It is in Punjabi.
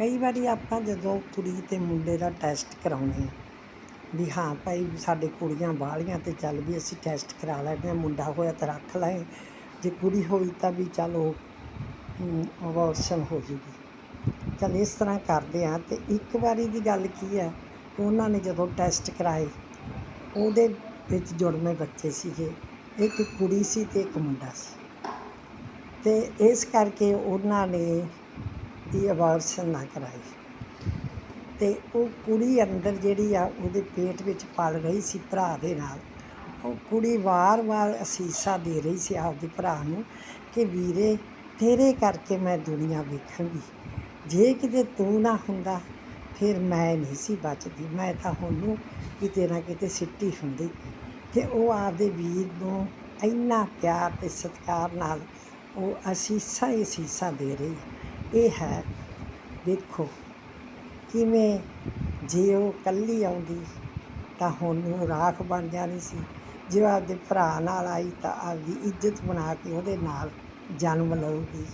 ਕਈ ਵਾਰੀ ਆਪਾਂ ਜਦੋਂ ਕੁੜੀ ਤੇ ਮੁੰਡੇ ਦਾ ਟੈਸਟ ਕਰਾਉਂਦੇ ਆ ਵੀ ਹਾਂ ਭਾਈ ਸਾਡੇ ਕੁੜੀਆਂ ਬਾਹਲੀਆਂ ਤੇ ਚੱਲ ਵੀ ਅਸੀਂ ਟੈਸਟ ਕਰਾ ਲੈਂਦੇ ਹਾਂ, ਮੁੰਡਾ ਹੋਇਆ ਤਾਂ ਰੱਖ ਲੈ ਜੇ ਕੁੜੀ ਹੋਈ ਤਾਂ ਵੀ ਚਲੋ ਅਬੋਰਸ਼ਨ ਹੋ ਜੂਗੀ। ਚਲ ਇਸ ਤਰ੍ਹਾਂ ਕਰਦੇ ਆ ਤੇ ਇੱਕ ਵਾਰੀ ਦੀ ਗੱਲ ਕੀ ਹੈ, ਉਹਨਾਂ ਨੇ ਜਦੋਂ ਟੈਸਟ ਕਰਾਏ, ਉਹਦੇ ਵਿੱਚ ਜੁੜਵੇਂ ਬੱਚੇ ਸੀਗੇ, ਇੱਕ ਕੁੜੀ ਸੀ ਤੇ ਇੱਕ ਮੁੰਡਾ ਸੀ। ਤੇ ਇਸ ਕਰਕੇ ਉਹਨਾਂ ਨੇ ਦੀ ਅਬਾਰਸ਼ਨ ਨਾ ਕਰਾਈ। ਤੇ ਉਹ ਕੁੜੀ ਅੰਦਰ ਜਿਹੜੀ ਆ, ਉਹਦੇ ਪੇਟ ਵਿੱਚ ਪਲ ਰਹੀ ਸੀ ਭਰਾ ਦੇ ਨਾਲ। ਉਹ ਕੁੜੀ ਵਾਰ-ਵਾਰ ਅਸੀਸਾਂ ਦੇ ਰਹੀ ਸੀ ਆਪਦੇ ਭਰਾ ਨੂੰ ਕਿ, ਵੀਰੇ, ਤੇਰੇ ਕਰਕੇ ਮੈਂ ਦੁਨੀਆ ਵੇਖਾਂਗੀ। ਜੇ ਕਿਤੇ ਤੂੰ ਨਾ ਹੁੰਦਾ, ਫਿਰ ਮੈਂ ਨਹੀਂ ਸੀ ਬਚਦੀ। ਮੈਂ ਤਾਂ ਉਹਨੂੰ ਕਿਤੇ ਨਾ ਕਿਤੇ ਸਿੱਟੀ ਹੁੰਦੀ। ਤੇ ਉਹ ਆਪਦੇ ਵੀਰ ਨੂੰ ਇੰਨਾ ਪਿਆਰ ਤੇ ਸਤਿਕਾਰ ਨਾਲ ਉਹ ਅਸੀਸਾਂ ਹੀ ਅਸੀਸਾਂ ਦੇ ਰਹੀ। ਇਹ ਹੈ, ਦੇਖੋ, ਕਿਵੇਂ ਜੇ ਉਹ ਇਕੱਲੀ ਆਉਂਦੀ, ਤਾਂ ਹੁਣ ਉਹ ਰਾਖ ਬਣ ਜਾਣੀ ਸੀ। ਜੇ ਉਹ ਆਪਦੇ ਭਰਾ ਨਾਲ ਆਈ, ਤਾਂ ਆਪਦੀ ਇੱਜ਼ਤ ਬਣਾ ਕੇ ਉਹਦੇ ਨਾਲ ਜਨਮ ਲਊਗੀ।